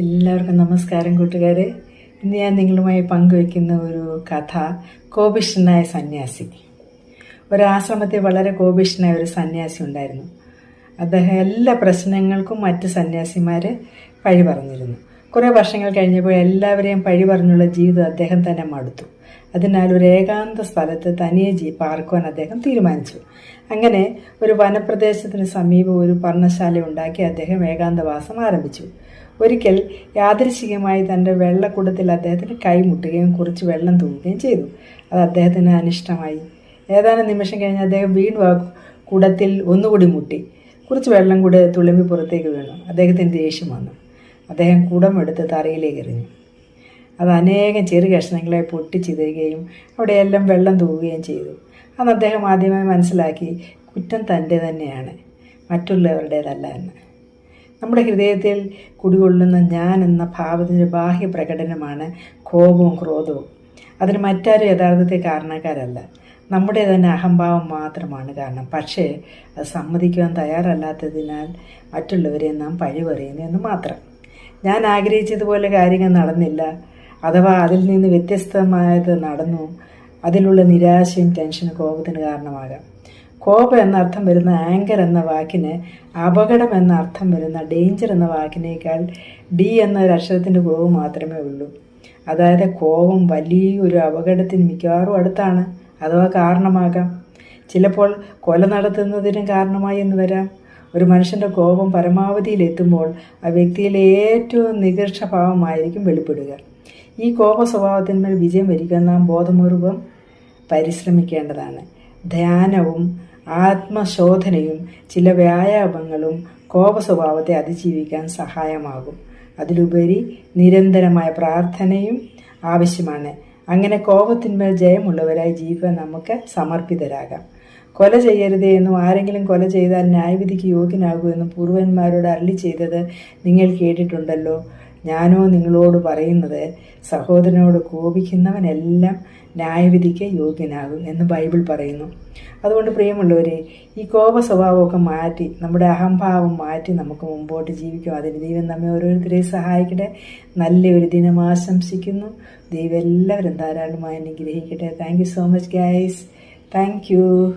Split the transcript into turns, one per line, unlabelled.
എല്ലാവർക്കും നമസ്കാരം കൂട്ടുകാരെ. ഇന്ന് ഞാൻ നിങ്ങളുമായി പങ്കുവയ്ക്കുന്ന ഒരു കഥ കോപിഷ്ഠനായ സന്യാസി. ഒരാശ്രമത്തിൽ വളരെ കോപിഷ്ഠനായ ഒരു സന്യാസി ഉണ്ടായിരുന്നു. അദ്ദേഹം എല്ലാ പ്രശ്നങ്ങൾക്കും മറ്റ് സന്യാസിമാരെ വഴി പറഞ്ഞിരുന്നു കുറേ വർഷങ്ങൾ കഴിഞ്ഞപ്പോൾ എല്ലാവരെയും പഴി പറഞ്ഞുള്ള ജീവിതം അദ്ദേഹം തന്നെ മടുത്തു. അതിനാൽ ഒരു ഏകാന്ത സ്ഥലത്ത് തനിയെ ജീ പാർക്കുവാൻ അദ്ദേഹം തീരുമാനിച്ചു. അങ്ങനെ ഒരു വനപ്രദേശത്തിന് സമീപം ഒരു പർണശാല ഉണ്ടാക്കി അദ്ദേഹം ഏകാന്തവാസം ആരംഭിച്ചു. ഒരിക്കൽ യാദൃശികമായി തന്റെ വെള്ളക്കൂടത്തിൽ അദ്ദേഹത്തിന് കൈമുട്ടുകയും കുറച്ച് വെള്ളം തൂങ്ങുകയും ചെയ്തു. അത് അദ്ദേഹത്തിന് അനിഷ്ടമായി. ഏതാനും നിമിഷം കഴിഞ്ഞ് അദ്ദേഹം വീണ്ടും ആ കുടത്തിൽ ഒന്നുകൂടി മുട്ടി. കുറച്ച് വെള്ളം കൂടെ തുളുമ്പി പുറത്തേക്ക് വീണു. അദ്ദേഹത്തിന് ദേഷ്യം വന്നു. അദ്ദേഹം കുടം എടുത്ത് തറയിലേക്ക് എറിഞ്ഞു അത് അനേകം ചെറു കഷ്ണങ്ങളെ പൊട്ടിച്ചിതറുകയും അവിടെയെല്ലാം വെള്ളം തൂവുകയും ചെയ്തു. അന്ന് അദ്ദേഹം ആദ്യമായി മനസ്സിലാക്കി കുറ്റം തന്റെ തന്നെയാണ് മറ്റുള്ളവരുടേതല്ല എന്ന്. നമ്മുടെ ഹൃദയത്തിൽ കുടികൊള്ളുന്ന ഞാൻ എന്ന ഭാവത്തിന്റെ ബാഹ്യ പ്രകടനമാണ് കോപവും ക്രോധവും. അതിന് മറ്റാരും യഥാർത്ഥത്തിൽ കാരണക്കാരല്ല. നമ്മുടെ തന്നെ അഹംഭാവം മാത്രമാണ് കാരണം. പക്ഷേ അത് സമ്മതിക്കുവാൻ തയ്യാറല്ലാത്തതിനാൽ മറ്റുള്ളവരെ നാം പഴി പറയുന്നു എന്ന് മാത്രം. ഞാൻ ആഗ്രഹിച്ചതുപോലെ കാര്യങ്ങൾ നടന്നില്ല. അഥവാ അതിൽ നിന്ന് വ്യത്യസ്തമായത് നടന്നു. അതിലുള്ള നിരാശയും ടെൻഷനും കോപത്തിന് കാരണമാകാം. കോപം എന്ന അർത്ഥം വരുന്ന ആങ്കർ എന്ന വാക്കിന് അപകടം എന്ന അർത്ഥം വരുന്ന ഡേഞ്ചർ എന്ന വാക്കിനേക്കാൾ ഡി എന്ന ഒരു അക്ഷരത്തിന്റെ കുറവ് മാത്രമേ ഉള്ളൂ. അതായത് കോപം വലിയൊരു അപകടത്തിന് മിക്കവാറും അടുത്താണ്. അഥവാ കാരണമാകാം. ചിലപ്പോൾ കൊല നടത്തുന്നതിനും കാരണമായി എന്ന് വരാം. ഒരു മനുഷ്യന്റെ കോപം പരമാവധിയിലെത്തുമ്പോൾ ആ വ്യക്തിയിലെ ഏറ്റവും നികർഷഭാവമായിരിക്കും വെളിപ്പെടുക. ഈ കോപ സ്വഭാവത്തിന്മേൽ വിജയം വരിക്കാൻ നാം ബോധപൂർവം പരിശ്രമിക്കേണ്ടതാണ്. ധ്യാനവും ആത്മശോധനയും ചില വ്യായാമങ്ങളും കോപ സ്വഭാവത്തെ അതിജീവിക്കാൻ സഹായമാകും. അതിലുപരി നിരന്തരമായ പ്രാർത്ഥനയും ആവശ്യമാണ്. അങ്ങനെ കോപത്തിന്മേൽ ജയമുള്ളവരായി ജീവിക്കാൻ നമുക്ക് സമർപ്പിതരാകാം. കൊല ചെയ്യരുതേ എന്നും ആരെങ്കിലും കൊല ചെയ്താൽ ന്യായവിധിക്ക് യോഗ്യനാകൂ എന്നും പൂർവന്മാരോട് അരളി ചെയ്തത് നിങ്ങൾ കേട്ടിട്ടുണ്ടല്ലോ. ഞാനോ നിങ്ങളോട് പറയുന്നത് സഹോദരനോട് കോപിക്കുന്നവനെല്ലാം ന്യായവിധിക്ക് യോഗ്യനാകും എന്ന് ബൈബിൾ പറയുന്നു. അതുകൊണ്ട് പ്രിയമുള്ളവരെ ഈ കോപ സ്വഭാവമൊക്കെ മാറ്റി നമ്മുടെ അഹംഭാവം മാറ്റി നമുക്ക് മുമ്പോട്ട് ജീവിക്കും. അതിന് ദൈവം നമ്മെ ഓരോരുത്തരെയും സഹായിക്കട്ടെ. നല്ലൊരു ദിനം ആശംസിക്കുന്നു. ദൈവം എല്ലാവരും ധാരാളമായി അനുഗ്രഹിക്കട്ടെ. Thank you so much guys thank you